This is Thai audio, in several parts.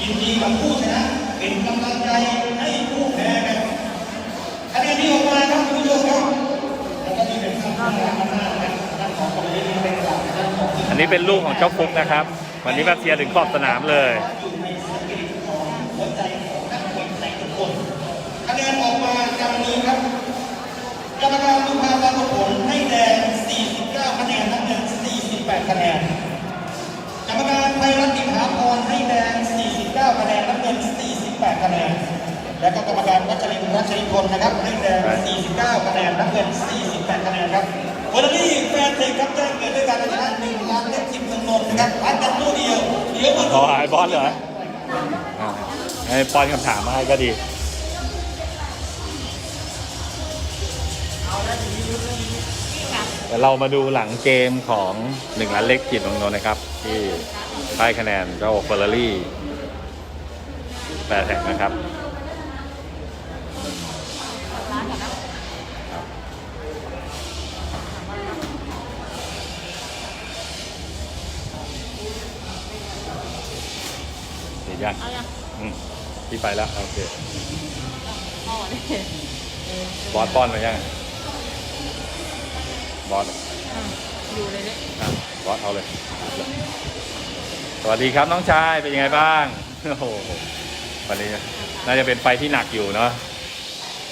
ยินดีกับผู้ชนะเป็นกำลังใจให้ผู้แพ้ครับคะแนนที่ออกมาครับคุณผู้ชมครับแล้วก็นี่เป็นคำพูดของหน้าครับด้านของเบอร์รี่เป็นหลักด้านของอันนี้เป็นลูกของเจ้าฟุกนะครับ วันนี้มาเชียร์ถึงขอบสนามเลยอยู่ในสปิริตของหัวใจของนักมวยไทยทุกคนคะแนนออกมาดังนี้ครับกรรมการดูภาพปรากฏผล แดง 49 คะแนนน้ำเงิน 48 คะแนน กรรมการไพรัตติถาพรให้แดง 49 คะแนนน้ำเงิน 48 คะแนน และก็กรรมการวัชรินทร์รัชรินทนนะครับให้แดง 49 คะแนนน้ำเงิน 48 คะแนนครับวันนี้แฟนเทคครับแจ้งเกิดด้วยการชนะหนึ่งล้านเล็กทิพย์เมืองนนท์นะครับพัดกันตัวเดียวเดี๋ยวมาขอหายบอลเหรออ่าให้ป้อนคำถามมาให้ก็ดี เดี๋ยวเรามาดูหลังเกมของหนึ่งล้านเล็กจิตของนนท์นะครับ ที่ได้คะแนนเจ้าเฟอร์รารี่แปดแห่งนะครับเดี๋ยวยังเอายังอืมพี่ไปแล้ว โอเคอ๋อนี่บอสป้อนมายัง บอสอืมอยู่เลยเนี่ยอะบอสเอาเลย สวัสดีครับน้องชายเป็นยังไงบ้างโอ้โหวันนี้น่าจะเป็นไฟที่หนักอยู่เนาะ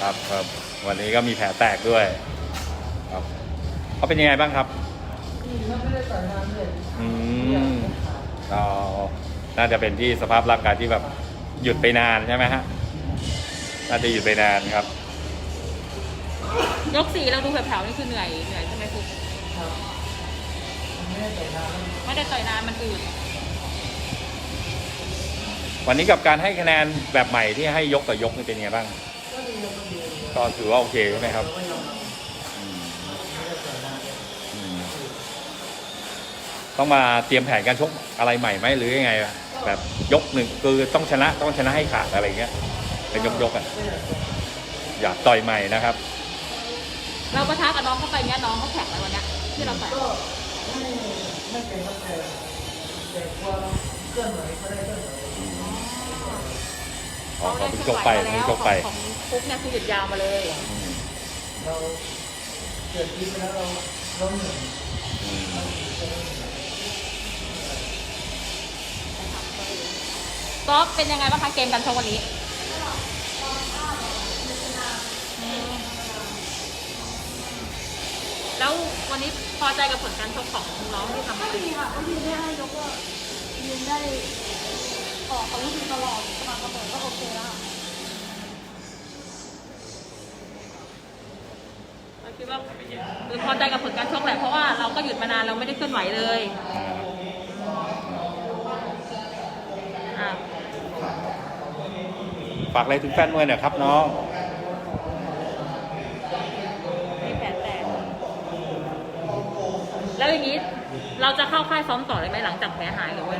ครับครับวันนี้ก็มีแผลแตกด้วยครับเขาเป็นยังไงบ้างครับอืมก็น่าจะเป็นที่สภาพร่างกายที่แบบหยุดไปนานใช่ไหมฮะน่าจะหยุดไปนานครับ ยกสี่เราดูแผ่วๆนี่คือเหนื่อยเหนื่อยใช่ ไหมฟุกไม่ได้ต่อยนานมันอืดวันนี้กับการให้คะแนนแบบใหม่ที่ให้ยกต่อยกนี่เป็นยังไงบ้าง ก็ถือว่าโอเคใช่ไหมครับอืมอืมต้องมาเตรียมแผนการชกอะไรใหม่ไหมหรือยังไงอะแบบยกหนึ่งคือต้องชนะต้องชนะให้ขาดอะไรเงี้ย เป็นยกยกๆอะอยากต่อยใหม่นะครับ เราประทะกับน้องเข้าไปเนี้ยน้องเขาแข็งเลยวันเนี้ยที่เรา ไม่ไม่เป็นครับแต่แต่ความเคลื่อนไหวเขาได้เคลื่อนไหวอ๋อของคุจบไปของจบไปของปุ๊เนี่ยคือหยุดยาวมาเลย เราเกิดทีไปแล้วเราเราเหนื่อยก็เป็นยังไงบ้างคะเกมการชกวันนี้แล้ววันนี้ พอใจกับผลการชกของน้องที่ทำก็ได้ดีค่ะก็ยืนได้ให้ยกว่ายืนได้ออกอาวุธตลอดสม่ำเสมอก็โอเคแล้วค่ะเราคิดว่าคือพอใจกับผลการชกแหละเพราะว่าเราก็หยุดมานานเราไม่ได้เคลื่อนไหวเลยฝากอะไรถึงแฟนมวยหน่อยครับน้อง มีแผลแตก แล้วอย่างนี้เราจะเข้าค่ายซ้อมต่อเลยไหมหลังจากแผลหายหรือว่า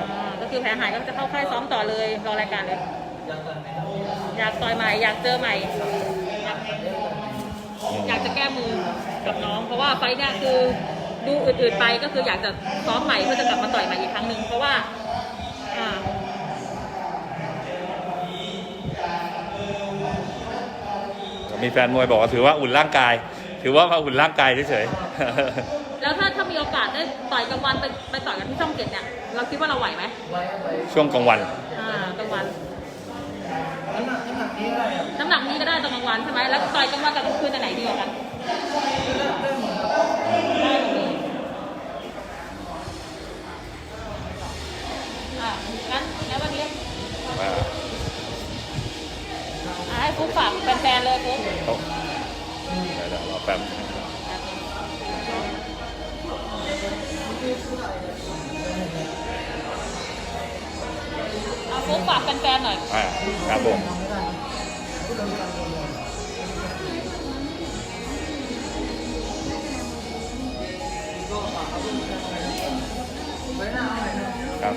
อ่าก็คือแผลหายก็จะเข้าค่ายซ้อมต่อเลยรอรายการเลย อยากต่อยใหม่อยากเจอใหม่ อยากอยากจะแก้มือกับน้อง เพราะว่าไฟท์เนี่ยคือดูอืดๆไปก็คืออยากจะซ้อมใหม่เพื่อจะกลับมาต่อยใหม่อีกครั้งหนึ่งเพราะว่าอ่ามีแฟนมวยบอกว่าถือว่าอุ่นร่างกาย ถือว่ามาอุ่นร่างกายเฉย แล้วถ้าถ้ามีโอกาสได้ต่อยกลางวันไปไปต่อยกันที่ช่องเจ็ดเนี่ย เราคิดว่าเราไหวไหมไว้ไว้ๆช่วงกลางวัน อ่ากลางวันน้ำหนักน้ำหนักนี้อะไรอะน้ำหนักนี้ก็ได้ตอนกลางวันใช่ไหมแล้วต่อยกลางวันกับกลางคืนอันไหนดีกว่ากันเริ่มเริ่มเหมือนได้หมดเลยอะงั้นงั้นวันนี้อ่าอะให้ฟุ๊กฝากแฟนๆเลยฟุ๊กโต๊ะเดี๋ยวเดี๋ยวรอแป๊บ เอาฟุ๊กฝากแฟนๆหน่อย อ่าครับผมไว้หน้าเอาไว้นะครับ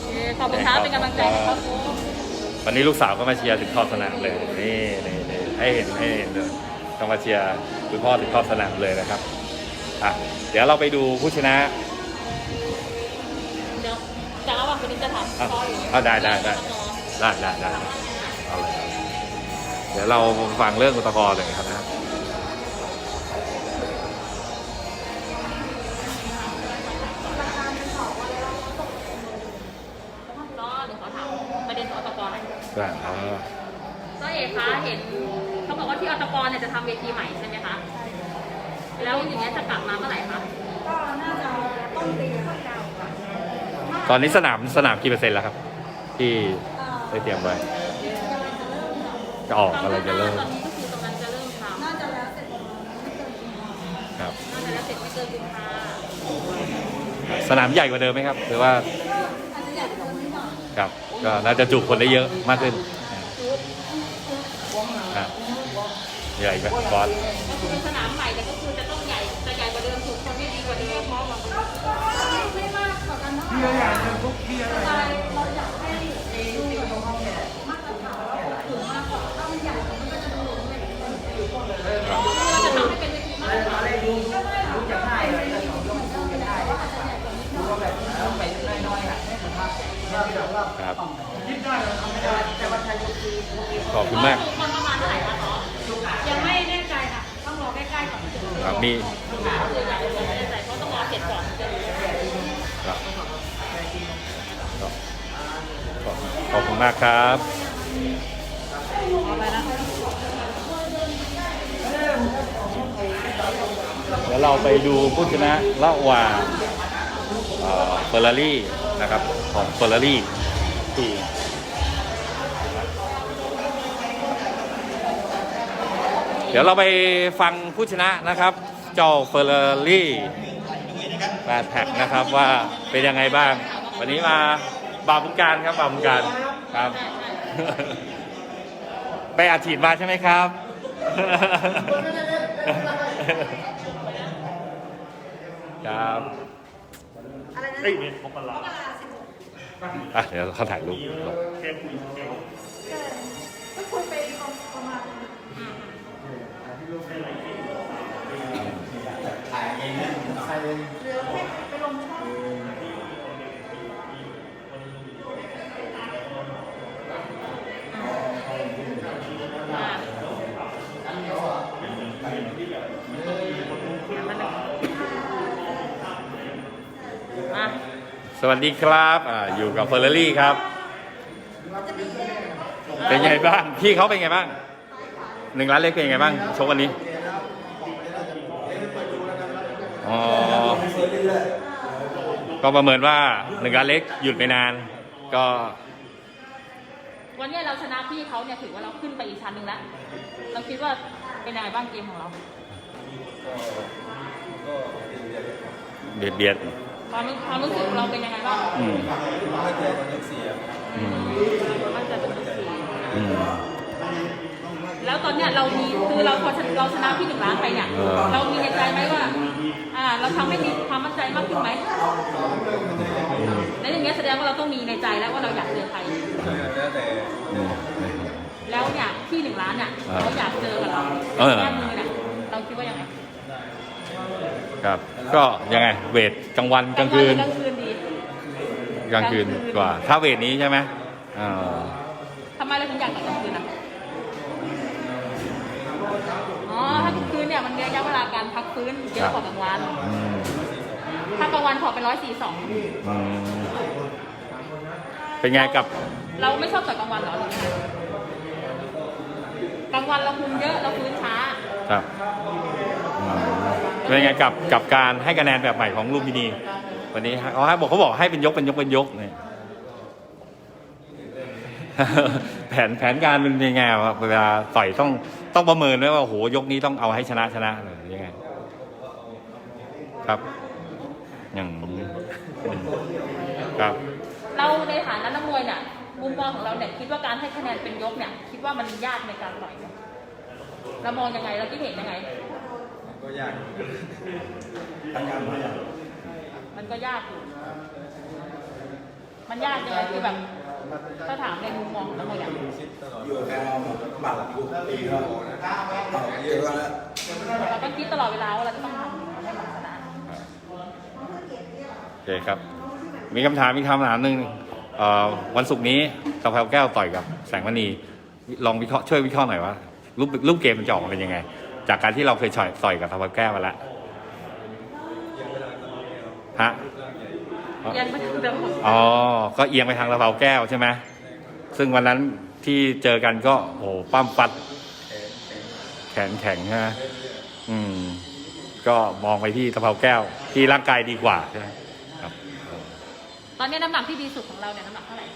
โอเคขอบคุณครับเป็นกำลังใจให้ครับฟุ๊กวันนี้ลูกสาวก็มาเชียร์ถึงขอบสนามเลยนี่นี่นี่ให้เห็นให้เห็นเลยก็มาเชียร์คุณพ่อถึงขอบสนามเลยนะครับอะเดี๋ยวเราไปดูผู้ชนะเดี๋ยวจะระหว่างคนนี้จะถามอะพ่ออยู่อะได้ได้ได้ได้ได้ได้เอาเลยเอาเลยเดี๋ยวเราฟังเรื่องอุตกรเลยครับนะ ทำเวทีใหม่ใช่ไหมคะ แล้วอย่างเงี้ยจะกลับมาเมื่อไหร่คะ ก็น่าจะต้นปีค่ะตอนนี้สนามสนามกี่เปอร์เซ็นต์แล้วครับ ที่เอ่อได้เตรียมไว้จะออกอะไรจะเริ่มตอนนี้ก็คือตรงนั้นจะเริ่มทำน่าจะแล้วเสร็จประมาณไม่เกินปีหน้าครับ น่าจะแล้วเสร็จไม่เกินกุมภาสนามใหญ่กว่าเดิมไหมครับ หรือว่าอาจจะใหญ่กว่าเดิมนิดหน่อยครับก็น่าจะจุคนได้เยอะมากขึ้นอะ ใหญ่ไหมบอสก็คือสนามใหม่แต่ก็คือจะต้องใหญ่จะใหญ่กว่าเดิมถูกคนไม่ดีกว่าเดิมเพราะว่าไม่ไม่มากกว่ากันเท่าไหร่เราอยากให้ดูแบบมาตรฐานแล้วถึงมากกว่าถ้ามันใหญ่มันก็จะดูหลงเหลงครับเราจะทำให้เป็นเวทีมาตรฐาก็ไม่ค่ะจะให้อะไรเหมือนเดิมแต่ว่าอาจจะใหญ่กว่านิดหน่อยครับขอบคุณมากคนประมาณเท่า ครับมีคืออยากจะไม่แน่ใจเพราะต้องรอเสร็จก่อนครับขอบคุณมากครับเดี๋ยวเราไปดูผู้ชนะระหว่างเฟอร์รารี่นะครับของเฟอร์รารี่ที่ ดี๋ยวเราไปฟังผู้ชนะนะครับ เจ้าเฟอร์รารี่แปดแท็กนะครับว่าเป็นยังไงบ้าง วันนี้มาบาบุญการครับบาบุญการครับ ไปอัดฉีดมาใช่ไหมครับ ครับอะไรนะเอ้ยพบกันละอะเดี๋ยวเขาถ่ายรูปก็คุยไปประมาณ เหลือแค่ไปลงช่องอะสวัสดีครับอ่าอยู่กับเฟอร์รารี่ครับ เป็นไงบ้าง พี่เขาเป็นไงบ้าง หนึ่งล้านเล็กเป็นไงบ้างโชควันนี้อ๋อก็ประเมินว่าหนึ่งล้านเล็กหยุดไปนาน ก็ วันนี้เราชนะพี่เขาเนี่ยถือว่าเราขึ้นไปอีกชั้นหนึ่งแล้วเราคิดว่าเป็นยังไงบ้างเกมของเราเบียดเบียดความรู้ความรู้สึกเราเป็นยังไงบ้างอืมอืมมันจะเป็นสีอืมแล้วตอน เนี้ยเรามีคือเราพอเราชนะพี่หนึ่งล้านไปเนี่ยเออ เรามีในใจไหมว่า อ่า เราทำให้มีความมั่นใจมากขึ้นไหมอืมแล้วอย่างเงี้ยแสดงว่าเราต้องมีในใจแล้วว่าเราอยากเจอใครอืมแล้วเนี่ยพี่หนึ่งล้านเนี่ยอ่าเขาอยากเจอกับเราเออ แก้มือเนี่ยเราคิดว่ายังไงครับ ก็ยังไงเวทกลางวันกลางคืน กลางคืนดีกลางคืนกว่า ถ้าเวทนี้ใช่ไหมอ่าทำไมเราถึงอยากต่อยกลางคืนอะ อ๋อ ถ้ากลางคืนเนี่ยมันมีระยะเวลาการพักฟื้นเยอะกว่ากลางวัน อืมถ้ากลางวันขอเป็นร้อยสี่สอง อืมเป็นไงกับเราไม่ชอบต่อยกลางวันเหรอหรือยังไงกลางวันเราคุมเยอะเราฟื้นช้า ครับอืมเป็นไงกับกับการให้คะแนนแบบใหม่ของลูกพินีวันนี้เขาให้บอกเขาบอกให้เป็นยกเป็นยกเป็นยกเนี่ย แผนแผนการเป็นยังไงครับเวลาต่อยต้องต้องประเมินไว้ว่าโอ้โหยกนี้ต้องเอาให้ชนะชนะเลยยังไง ครับ อย่างอืมครับ เราในฐานะนักมวยเนี่ยมุมมองของเราเนี่ยคิดว่าการให้คะแนนเป็นยกเนี่ย คิดว่ามันยากในการต่อยไหมเรามองยังไงเราคิดเห็นยังไง ก็ยากมันก็ยากอยู่มันยากยังไงคือแบบ ถ้าถามในมุมมองของนักมวยอย่างอยู่แค่บัตรอยู่ปีก็เยอะแล้วเราต้องคิดตลอดเวลาว่าเราจะต้องทำให้มันชนะโอเคครับ มีคำถามมีคำถามหนึ่งเอ่อวันศุกร์นี้ตะเภาแก้วต่อยกับแสงมณีลองวิเคราะห์ช่วยวิเคราะห์หน่อยว่ารูปรูปเกมมันจะออกมาเป็นยังไง จากการที่เราเคยต่อยต่อยกับตะเภาแก้วมาแล้วฮะ ยังไม่ถึงเดิมอ๋อ ก็เอียงไปทางตะเภาแก้วใช่ไหมซึ่งวันนั้นที่เจอกันก็โอ้โหปั้มฟัด แขนแข็งใช่ไหมอืม ก็มองไปที่ตะเภาแก้ว ที่ร่างกายดีกว่าใช่ไหมครับ ตอนนี้น้ำหนักที่ดีสุดของเราเนี่ยน้ำหนักเท่าไหร่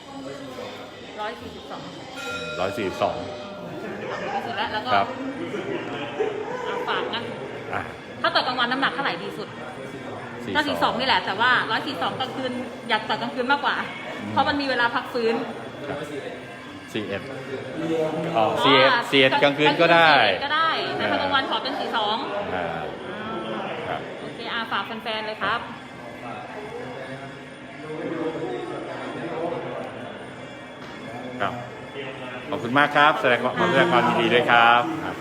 ร้อยสี่สิบสองร้อยสี่สองดีสุดแล้วแล้วก็ครับเอาฝากนะอะ ถ้าต่อยกลางวันน้ำหนักเท่าไหร่ดีสุด สี่ก็สี่สสอองงนี่แหละ แต่ว่าร้อยสี่สองกลางคืนอยากต่อยกลางคืนมากกว่า เพราะมันมีเวลาพักฟื้น สี่เอ็ดอ๋อสี่เอ็ดสี่เอ็ดกลางคืนก็ได้41ก็ได้ แต่ถ้ากลางวันขอเป็นสี่สองอ่าครับโอเคอาฝากแฟนๆเลยครับ ครับ ขอบคุณมากครับ แสดงความแสดงความยินดีด้วยครับครับ